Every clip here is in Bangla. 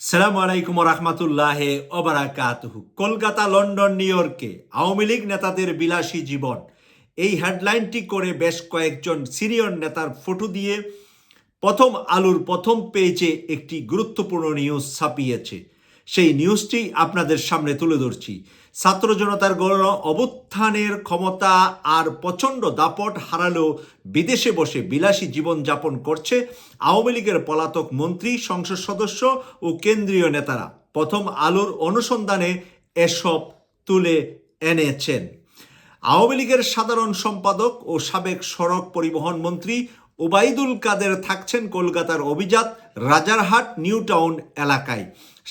সালামু আলাইকুম রহমতুল্লাহ অবরাকাতহু কলকাতা, লন্ডন, নিউ ইয়র্কে আওয়ামী লীগ নেতাদের বিলাসী জীবন। এই হেডলাইনটি করে বেশ কয়েকজন সিনিয়র নেতার ফটো দিয়ে প্রথম আলুর প্রথম পেজে একটি গুরুত্বপূর্ণ নিউজ ছাপিয়েছে। সেই নিউজটি আপনাদের সামনে তুলে ধরছি। ছাত্র জনতার গণ অবুত্থানের ক্ষমতা আর প্রচণ্ড দাপট হারালেও বিদেশে বসে বিলাসী জীবনযাপন করছে আওয়ামী লীগের পলাতক মন্ত্রী, সংসদ সদস্য ও কেন্দ্রীয় নেতারা। প্রথম আলোর অনুসন্ধানে এসব তুলে এনেছেন। আওয়ামী লীগের সাধারণ সম্পাদক ও সাবেক সড়ক পরিবহন মন্ত্রী ওবায়দুল কাদের থাকছেন কলকাতার অভিজাত রাজারহাট নিউ টাউন এলাকায়।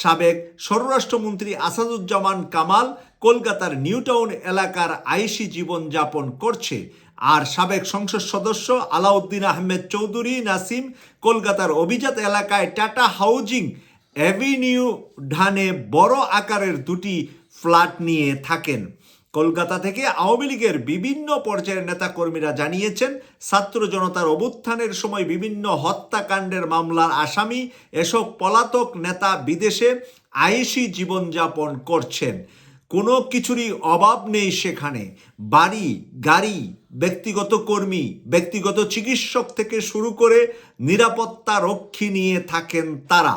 সাবেক স্বরাষ্ট্রমন্ত্রী আসাদুজ্জামান কামাল কলকাতার নিউটাউন এলাকার আইসি জীবনযাপন করছে। আর সাবেক সংসদ সদস্য আলাউদ্দিন আহমেদ চৌধুরী নাসিম কলকাতার অভিজাত এলাকায় টাটা হাউজিং অ্যাভিনিউ ঢানে বড় আকারের দুটি ফ্ল্যাট নিয়ে থাকেন। কলকাতা থেকে আওয়ামী লীগের বিভিন্ন পর্যায়ের নেতাকর্মীরা জানিয়েছেন, ছাত্র জনতার অভ্যুত্থানের সময় বিভিন্ন হত্যাকাণ্ডের মামলার আসামি এসব পলাতক নেতা বিদেশে আয়েসি জীবনযাপন করছেন। কোনো কিছুরই অভাব নেই সেখানে। বাড়ি, গাড়ি, ব্যক্তিগত কর্মী, ব্যক্তিগত চিকিৎসক থেকে শুরু করে নিরাপত্তা রক্ষী নিয়ে থাকেন তারা।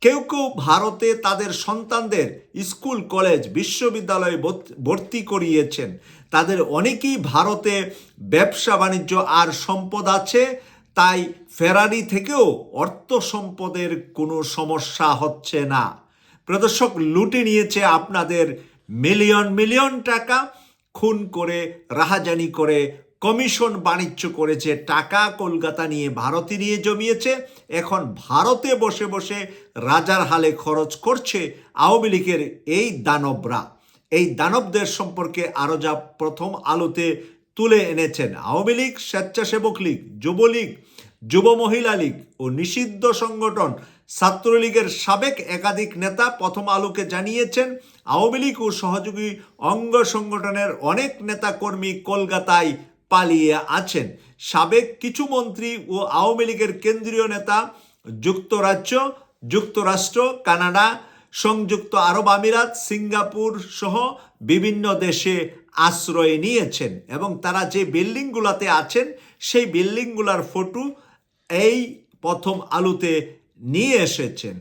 কেউ কেউ ভারতে তাদের সন্তানদের স্কুল, কলেজ, বিশ্ববিদ্যালয়ে ভর্ত- করিয়েছেন। তাদের অনেকেই ভারতে ব্যবসা বাণিজ্য আর সম্পদ আছে, তাই ফেরারি থেকেও অর্থ সম্পদের কোনো সমস্যা হচ্ছে না। প্রদর্শক লুটে নিয়েছে আপনাদের মিলিয়ন মিলিয়ন টাকা, খুন করে, রাহাজানি করে কমিশন বাণিজ্য করেছে, টাকা কলকাতা নিয়ে ভারতে নিয়ে জমিয়েছে, এখন ভারতে বসে বসে রাজার হালে খরচ করছে আওয়ামী লীগের এই দানবরা। এই দানবদের সম্পর্কে আরও যা প্রথম আলোতে তুলে এনেছেন আওয়ামী লীগ, স্বেচ্ছাসেবক লীগ যুবলীগ যুব মহিলা লীগ ও নিষিদ্ধ সংগঠন ছাত্রলীগের সাবেক একাধিক নেতা প্রথম আলোকে জানিয়েছেন, আওয়ামী লীগ ও সহযোগী অঙ্গ সংগঠনের অনেক নেতা কর্মী কলকাতায় পালিয়ে আছেন। সাবেক কিছু মন্ত্রী ও আওয়ামী লীগের কেন্দ্রীয় নেতা, যুক্তরাজ্য, যুক্তরাষ্ট্র, কানাডা, সংযুক্ত আরব আমিরাত, সিঙ্গাপুর সহ বিভিন্ন দেশে আশ্রয় নিয়েছেন এবং তারা যে বিল্ডিংগুলোতে আছেন, সেই বিল্ডিংগুলোর ফটো এই প্রথম আলোতে নিয়ে এসেছেন।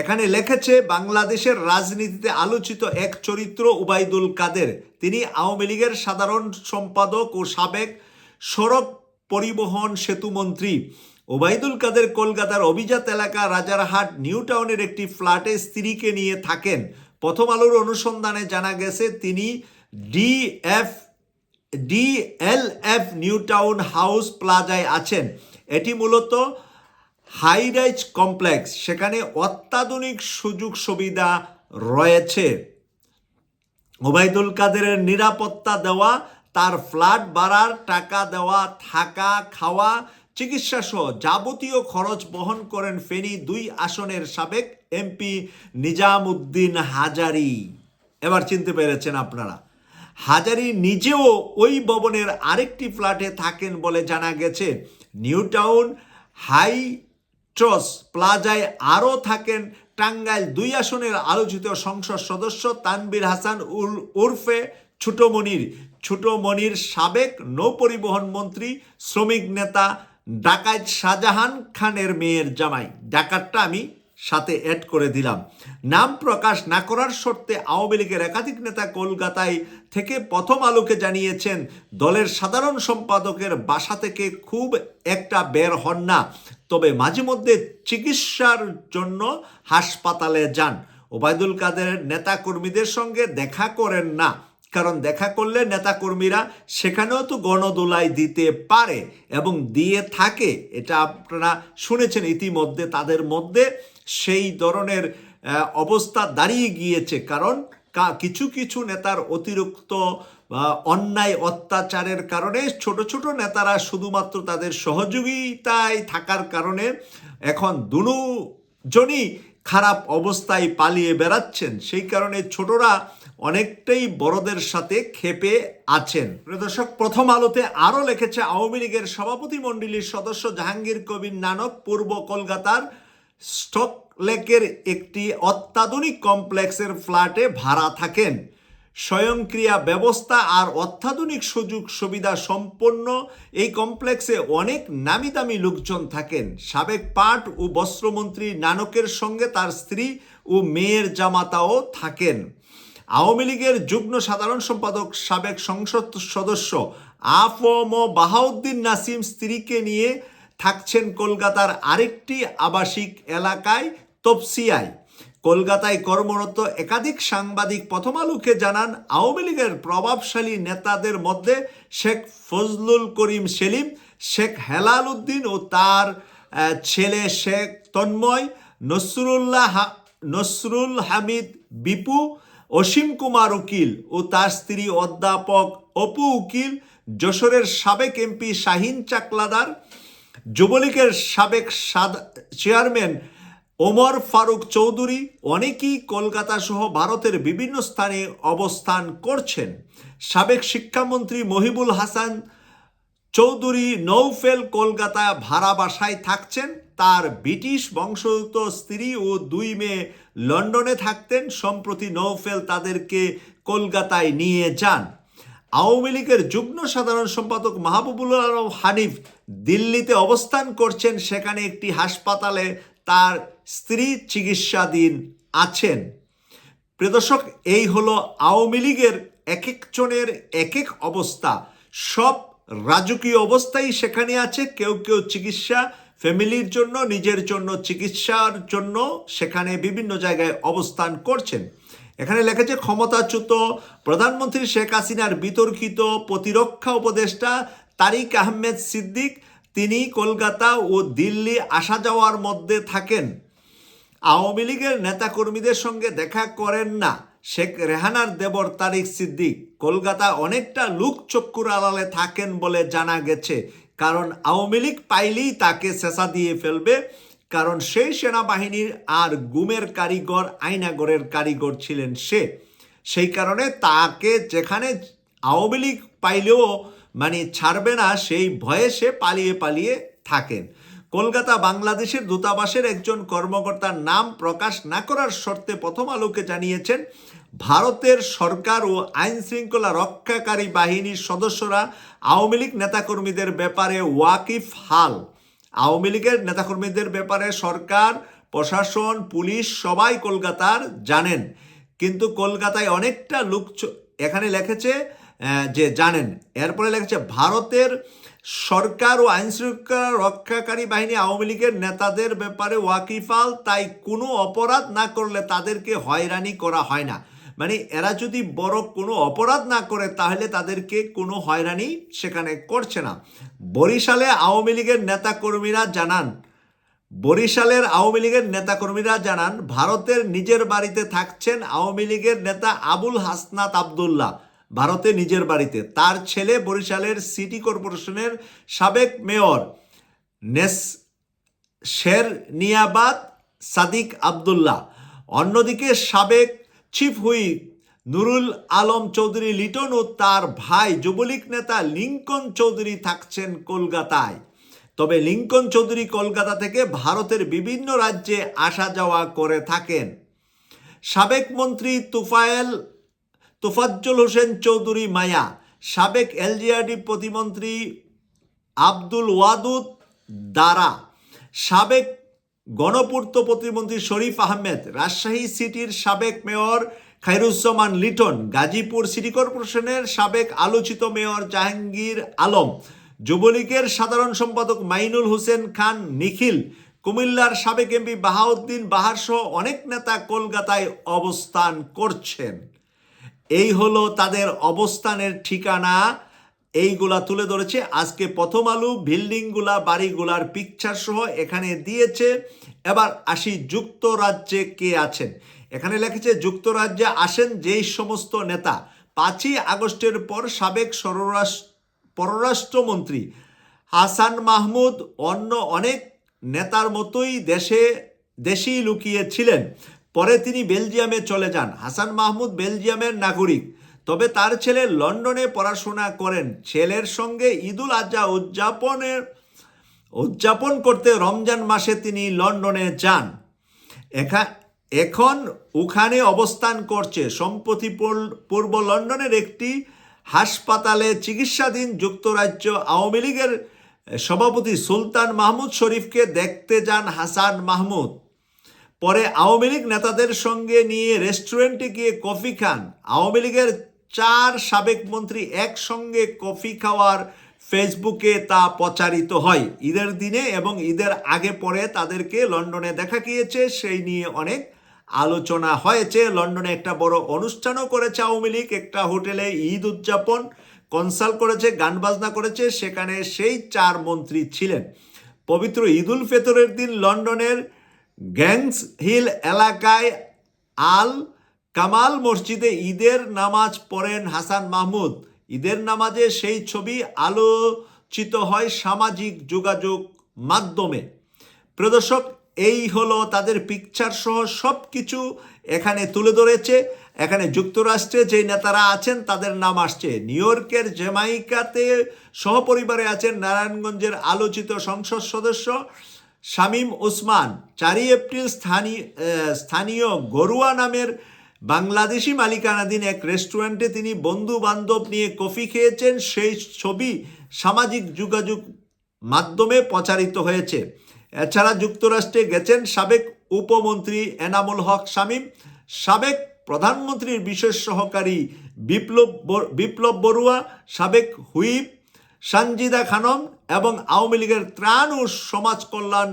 এখানে লেখেছে, বাংলাদেশের রাজনীতিতে আলোচিত এক চরিত্র উবাইদুল কাদের। তিনি আওয়ামী লীগের সাধারণ সম্পাদক ও সাবেক সড়ক পরিবহন সেতু মন্ত্রী। ওবায়দুল কাদের কলকাতার অভিজাত এলাকা রাজারহাট, নিউ টাউনের একটি ফ্ল্যাটে স্ত্রীকে নিয়ে থাকেন। প্রথম আলোর অনুসন্ধানে জানা গেছে, তিনি DF, DLF New Town House প্লাজায় আছেন। এটি মূলত হাইরাইজ কমপ্লেক্স, সেখানে অত্যাধুনিক সুযোগ সুবিধা রয়েছে। ওবায়দুল কাদেরের নিরাপত্তা দেওয়া, তার ফ্ল্যাট ভাড়ার টাকা দেওয়া, থাকা, খাওয়া চিকিৎসা সহ যাবতীয় খরচ বহন করেন ফেনী দুই আসনের সাবেক এমপি নিজামুদ্দিন হাজারি। এবার চিনতে পেরেছেন আপনারা। হাজারি নিজেও ওই ভবনের আরেকটি ফ্ল্যাটে থাকেন বলে জানা গেছে। নিউ টাউন হাই ট্রস প্লাজায় আরও থাকেন টাঙ্গাইল দুই আসনের আলোচিত সংসদ সদস্য তানবির হাসান উল উর্ফে ছোটমনির ছোটমনির সাবেক নৌপরিবহন মন্ত্রী, শ্রমিক নেতা ডাকাত শাহজাহান খানের মেয়ের জামাই। ডাকাতটা আমি সাথে অ্যাড করে দিলাম। নাম প্রকাশ না করার শর্তে আওয়ামী লীগের একাধিক নেতা কলকাতায় থেকে প্রথম আলোকে জানিয়েছেন, দলের সাধারণ সম্পাদকের বাসা থেকে খুব একটা বের হন না। তবে মাঝে মধ্যে চিকিৎসার জন্য হাসপাতালে যান। ওবায়দুল কাদের নেতা কর্মীদের সঙ্গে দেখা করেন না। কারণ দেখা করলে নেতাকর্মীরা সেখানেও তো গণদোলাই দিতে পারে এবং দিয়ে থাকে। এটা আপনারা শুনেছেন ইতিমধ্যে। তাদের মধ্যে সেই ধরনের অবস্থা দাঁড়িয়ে গিয়েছে। কারণ কিছু কিছু নেতার অতিরিক্ত অন্যায় অত্যাচারের কারণে ছোট ছোট নেতারা শুধুমাত্র তাদের সহযোগিতায় থাকার কারণে এখন দুজনই খারাপ অবস্থায় পালিয়ে বেড়াচ্ছেন। সেই কারণে ছোটরা অনেকটাই বড়দের সাথে খেপে আছেন। দর্শক, প্রথম আলোতে আরও লিখেছে আওয়ামী লীগের সভাপতি মণ্ডলীর সদস্য জাহাঙ্গীর কবির নানক, পূর্ব কলকাতার স্টক লেকের একটি অত্যাধুনিক কমপ্লেক্সের ফ্ল্যাটে ভাড়া থাকেন। স্বয়ংক্রিয়া ব্যবস্থা আর অত্যাধুনিক সুযোগ সুবিধা সম্পন্ন এই কমপ্লেক্সে অনেক নামি দামি লোকজন থাকেন। সাবেক পাট ও বস্ত্রমন্ত্রী নানকের সঙ্গে তার স্ত্রী ও মেয়ের জামাতাও থাকেন। আওয়ামী লীগের যুগ্ম সাধারণ সম্পাদক, সাবেক সংসদ সদস্য আফম বাহাউদ্দিন নাসিম স্ত্রীকে নিয়ে থাকছেন কলকাতার আরেকটি আবাসিক এলাকায় তপসিয়ায় কলকাতায় কর্মরত একাধিক সাংবাদিক প্রথম আলোকে জানান, আওয়ামী লীগের প্রভাবশালী নেতাদের মধ্যে শেখ ফজলুল করিম সেলিম, শেখ হেলাল উদ্দিন ও তার ছেলে শেখ তন্ময়, নসরুল্লাহ নসরুল হামিদ বিপু, অসীম কুমার উকিল ও তার স্ত্রী অধ্যাপক অপু উকিল, যশোরের সাবেক এমপি শাহিন চাকলাদার যুবলীগের সাবেক চেয়ারম্যান ওমর ফারুক চৌধুরী অনেকেই কলকাতা সহ ভারতের বিভিন্ন স্থানে অবস্থান করছেন। সাবেক শিক্ষামন্ত্রী মহিবুল হাসান চৌধুরী নৌফেল কলকাতা ভাড়া বাসায় থাকছেন। তার ব্রিটিশ বংশোদ্ভূত স্ত্রী ও দুই মেয়ে লন্ডনে থাকতেন। সম্প্রতি নৌফেল তাদেরকে কলকাতায় নিয়ে যান। আওয়ামী লীগের যুগ্ম সাধারণ সম্পাদক মাহবুবুল আলম হানিফ দিল্লিতে অবস্থান করছেন। সেখানে একটি হাসপাতালে তার স্ত্রী চিকিৎসাধীন আছেন। প্রিয় দর্শক, এই হলো আওয়ামী লীগের এক একজনের এক এক অবস্থা। সব রাজকীয় অবস্থাই সেখানে আছে। কেউ কেউ চিকিৎসা, ফ্যামিলির জন্য, নিজের জন্য, চিকিৎসার জন্য সেখানে বিভিন্ন জায়গায় অবস্থান করছেন। এখানে লেখেছে ক্ষমতাচ্যুত প্রধানমন্ত্রী শেখ হাসিনার বিতর্কিত প্রতিরক্ষা উপদেষ্টা তারিক আহমেদ সিদ্দিক, তিনি কলকাতা ও দিল্লি আসা যাওয়ার মধ্যে থাকেন। আওয়ামী লীগের নেতাকর্মীদের সঙ্গে দেখা করেন না শেখ রেহানার দেবর তারিক সিদ্দিক। কলকাতা অনেকটা লুক চক্ষুর আড়ালে থাকেন বলে জানা গেছে, কারণ আওয়ামী লীগ পাইলেই তাকে শেষা দিয়ে ফেলবে। কারণ সেই সেনাবাহিনীর আর গুমের কারিগর, আইনাগরের কারিগর ছিলেন সে। সেই কারণে তাকে যেখানে আওয়ামী লীগ পাইলেও মানে ছাড়বে না, সেই ভয়ে সে পালিয়ে পালিয়ে থাকেন। কলকাতা বাংলাদেশের দূতাবাসের একজন কর্মকর্তার নাম প্রকাশ না করার শর্তে প্রথম আলোকে জানিয়েছেন, ভারতের সরকার ও আইন শৃঙ্খলা রক্ষাকারী বাহিনীর সদস্যরা আওয়ামী লীগ নেতাকর্মীদের ব্যাপারে ওয়াকিফ হাল। আওয়ামী লীগের নেতাকর্মীদের ব্যাপারে সরকার, প্রশাসন, পুলিশ সবাই কলকাতার জানেন। কিন্তু কলকাতায় অনেকটা লোক এখানে লেখেছে যে জানেন। এরপরে লেখেছে, ভারতের সরকার ও আইন শৃঙ্খলা রক্ষাকারী বাহিনী আওয়ামী লীগের নেতাদের ব্যাপারে ওয়াকিফাল, তাই কোনো অপরাধ না করলে তাদেরকে হয়রানি করা হয় না। মানে এরা যদি বড় কোনো অপরাধ না করে, তাহলে তাদেরকে কোনো হয়রানি সেখানে করছে না। বরিশালে আওয়ামী লীগের নেতাকর্মীরা জানান, বরিশালের আওয়ামী লীগের নেতাকর্মীরা জানান, ভারতের নিজের বাড়িতে থাকছেন আওয়ামী লীগের নেতা আবুল হাসনাত আবদুল্লাহ। ভারতে নিজের বাড়িতে। তার ছেলে বরিশালের সিটি কর্পোরেশনের সাবেক মেয়র নেস শের নিয়াবাদ সাদিক আবদুল্লাহ। অন্যদিকে সাবেক চিফ হুইপ নুরুল আলম চৌধুরী লিটন ও তার ভাই যুবলীগ নেতা লিঙ্কন চৌধুরী থাকছেন কলকাতায়। তবে লিঙ্কন চৌধুরী কলকাতা থেকে ভারতের বিভিন্ন রাজ্যে আসা যাওয়া করে থাকেন। সাবেক মন্ত্রী তুফায়েল, তোফাজ্জল হোসেন চৌধুরী মায়া, সাবেক এলজিআরডি প্রতিমন্ত্রী আব্দুল ওয়াদুদ দারা, সাবেক গণপূর্ত প্রতিমন্ত্রী শরীফ আহমেদ, রাজশাহী সিটির সাবেক মেয়র খাইরুজ্জামান লিটন, গাজীপুর সিটি কর্পোরেশনের সাবেক আলোচিত মেয়র জাহাঙ্গীর আলম, যুবলীগের সাধারণ সম্পাদক মাইনুল হোসেন খান, নিখিল, কুমিল্লার সাবেক এমপি বাহাউদ্দিন বাহার সহ অনেক নেতা কলকাতায় অবস্থান করছেন। এই হলো তাদের অবস্থানের ঠিকানা। এইগুলা তুলে ধরেছে। আজকে প্রথম আলু, বিল্ডিংগুলা, বাড়িগুলার পিকচার সহ এখানে দিয়েছে। এবার আসি যুক্তরাজ্যে কে আছেন। এখানে লেখেছে, যুক্তরাজ্যে আসেন যেই সমস্ত নেতা। পাঁচই আগস্টের পর সাবেক স্বরাষ্ট্র, পররাষ্ট্রমন্ত্রী হাসান মাহমুদ অন্য অনেক নেতার মতোই দেশে, দেশেই লুকিয়েছিলেন পরে তিনি বেলজিয়ামে চলে যান। হাসান মাহমুদ বেলজিয়ামের নাগরিক। তবে তার ছেলে লন্ডনে পড়াশোনা করেন। ছেলের সঙ্গে ঈদুল আজহা উদযাপনের, উদযাপন করতে রমজান মাসে তিনি লন্ডনে যান। এখা, এখন ওখানে অবস্থান করছে। সম্প্রতি পূর্ব লন্ডনের একটি হাসপাতালে চিকিৎসাধীন যুক্তরাজ্য আওয়ামী লীগের সভাপতি সুলতান মাহমুদ শরীফকে দেখতে যান হাসান মাহমুদ। পরে আওয়ামী লীগ নেতাদের সঙ্গে নিয়ে রেস্টুরেন্টে গিয়ে কফি খান। আওয়ামী লীগের চার সাবেক মন্ত্রী একসঙ্গে কফি খাওয়ার ফেসবুকে তা প্রচারিত হয়। ঈদের দিনে এবং ঈদের আগে পরে তাদেরকে লন্ডনে দেখা গিয়েছে, সেই নিয়ে অনেক আলোচনা হয়েছে। লন্ডনে একটা বড় অনুষ্ঠানও করেছে আওয়ামী লীগ। একটা হোটেলে ঈদ উদযাপন কনসাল্ট করেছে, গান বাজনা করেছে, সেখানে সেই চার মন্ত্রী ছিলেন। পবিত্র ঈদুল ফেতরের দিন লন্ডনের গ্যাংস হিল এলাকায় আল কামাল মসজিদে ঈদের নামাজ পড়েন হাসান মাহমুদ। ঈদের নামাজে সেই ছবি আলোচিত হয় সামাজিক যোগাযোগ মাধ্যমে। প্রদর্শক, এই হলো তাদের পিকচার সহ সব কিছু এখানে তুলে ধরেছে। এখানে যুক্তরাষ্ট্রে যে নেতারা আছেন, তাদের নাম আসছে। নিউ ইয়র্কের জ্যামাইকাতে সহপরিবারে আছেন নারায়ণগঞ্জের আলোচিত সংসদ সদস্য শামীম ওসমান। চারই এপ্রিল স্থানীয় স্থানীয় গরুয়া নামের বাংলাদেশি মালিকানাধীন এক রেস্টুরেন্টে তিনি বন্ধু বান্ধব নিয়ে কফি খেয়েছেন। সেই ছবি সামাজিক যোগাযোগ মাধ্যমে প্রচারিত হয়েছে। এছাড়া যুক্তরাষ্ট্রে গেছেন সাবেক উপমন্ত্রী এনামুল হক শামীম। সাবেক প্রধানমন্ত্রীর বিশেষ সহকারী বিপ্লব বিপ্লব বড়ুয়া, সাবেক হুইপ সঞ্জিদা খানম এবং আওয়ামী লীগের ত্রাণ ও সমাজ কল্যাণ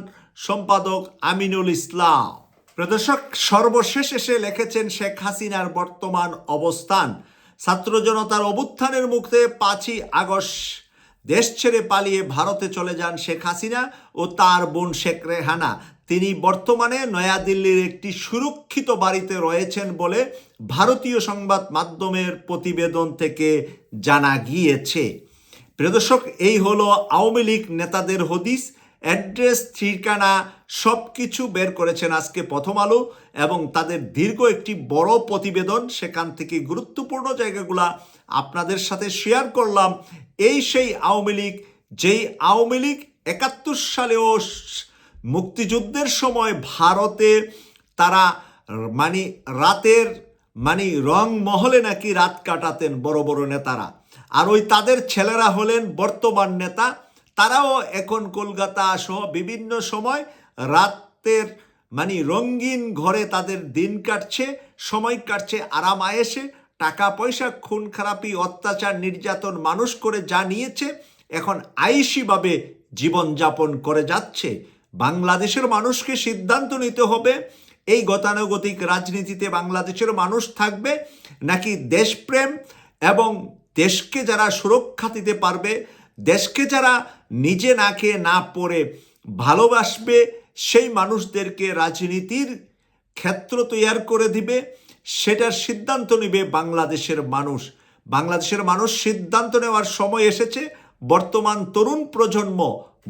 সম্পাদক আমিনুল ইসলাম। প্রদর্শক সর্বশেষ এসে লিখেছেন শেখ হাসিনার বর্তমান অবস্থান। ছাত্র জনতার অভ্যুত্থানের মুখে পাঁচই আগস্ট দেশ ছেড়ে পালিয়ে ভারতে চলে যান শেখ হাসিনা ও তার বোন শেখ রেহানা। তিনি বর্তমানে নয়াদিল্লির একটি সুরক্ষিত বাড়িতে রয়েছেন বলে ভারতীয় সংবাদ মাধ্যমের প্রতিবেদন থেকে জানা গিয়েছে। প্রিয় দর্শক, এই হলো আওয়ামী লীগ নেতাদের হদিস। অ্যাড্রেস, ঠিকানা সব কিছু বের করেছেন আজকে প্রথম আলো এবং তাদের দীর্ঘ একটি বড় প্রতিবেদন। সেখান থেকে গুরুত্বপূর্ণ জায়গাগুলা আপনাদের সাথে শেয়ার করলাম। এই সেই আওয়ামী লীগ, যেই আওয়ামী লীগ একাত্তর সালেও মুক্তিযুদ্ধের সময় ভারতে তারা মানে রাতের মানে রং মহলে নাকি রাত কাটাতেন বড় বড় নেতারা। আর ওই তাদের ছেলেরা হলেন বর্তমান নেতা তারাও এখন কলকাতা সহ বিভিন্ন সময় রাতের মানে রঙিন ঘরে তাদের দিন কাটছে, সময় কাটছে, আরাম আয়েসে, টাকা পয়সা, খুন খারাপি, অত্যাচার, নির্যাতন মানুষ করে যা নিয়েছে, এখন আইসিভাবে জীবনযাপন করে যাচ্ছে। বাংলাদেশের মানুষকে সিদ্ধান্ত নিতে হবে, এই গতানুগতিক রাজনীতিতে বাংলাদেশের মানুষ থাকবে, নাকি দেশপ্রেম এবং দেশকে যারা সুরক্ষা দিতে পারবে দেশকে যারা নিজে না খেয়ে, না পড়ে ভালোবাসবে, সেই মানুষদেরকে রাজনীতির ক্ষেত্র তৈয়ার করে দিবে। সেটার সিদ্ধান্ত নেবে বাংলাদেশের মানুষ। বাংলাদেশের মানুষ সিদ্ধান্ত নেওয়ার সময় এসেছে। বর্তমান তরুণ প্রজন্ম,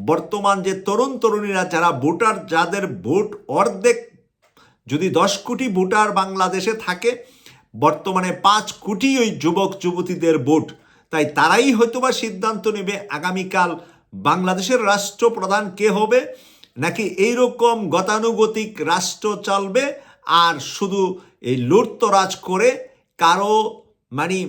বর্তমান যে তরুণ তরুণীরা, যারা ভোটার, যাদের ভোট অর্ধেক, যদি দশ কোটি ভোটার বাংলাদেশে থাকে, বর্তমানে পাঁচ কোটি ওই যুবক, যুবতীদের ভোট। তাই তারাই হয়তোবা সিদ্ধান্ত নেবে আগামীকাল বাংলাদেশের রাষ্ট্রপ্রধান কে হবে, নাকি এইরকম গতানুগতিক রাষ্ট্র চলবে, আর শুধু এই লুটতরাজ করে কারও মানে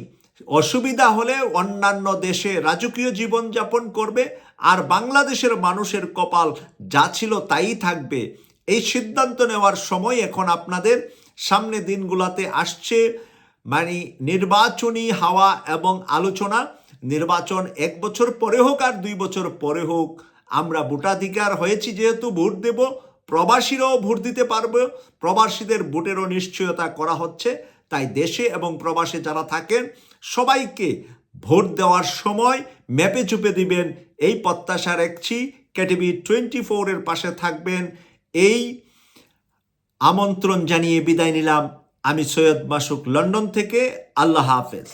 অসুবিধা হলে অন্যান্য দেশে রাজকীয় জীবনযাপন করবে, আর বাংলাদেশের মানুষের কপাল যা ছিল তাই থাকবে? এই সিদ্ধান্ত নেওয়ার সময় এখন আপনাদের সামনে দিনগুলোতে আসছে। মানে নির্বাচনী হাওয়া এবং আলোচনা, নির্বাচন এক বছর পরে হোক আর দুই বছর পরে হোক, আমরা ভোটাধিকার হয়েছি যেহেতু ভোট দেব, প্রবাসীরাও ভোট দিতে পারবে, প্রবাসীদের ভোটেরও নিশ্চয়তা করা হচ্ছে, তাই দেশে এবং প্রবাসে যারা থাকেন, সবাইকে ভোট দেওয়ার সময় ম্যাপে চুপে দিবেন, এই প্রত্যাশা রাখছি। কেটিভি টোয়েন্টি ফোরের পাশে থাকবেন, এই আমন্ত্রণ জানিয়ে বিদায় নিলাম। আমি সৈয়দ মাসুক লন্ডন থেকে আল্লাহ হাফেজ।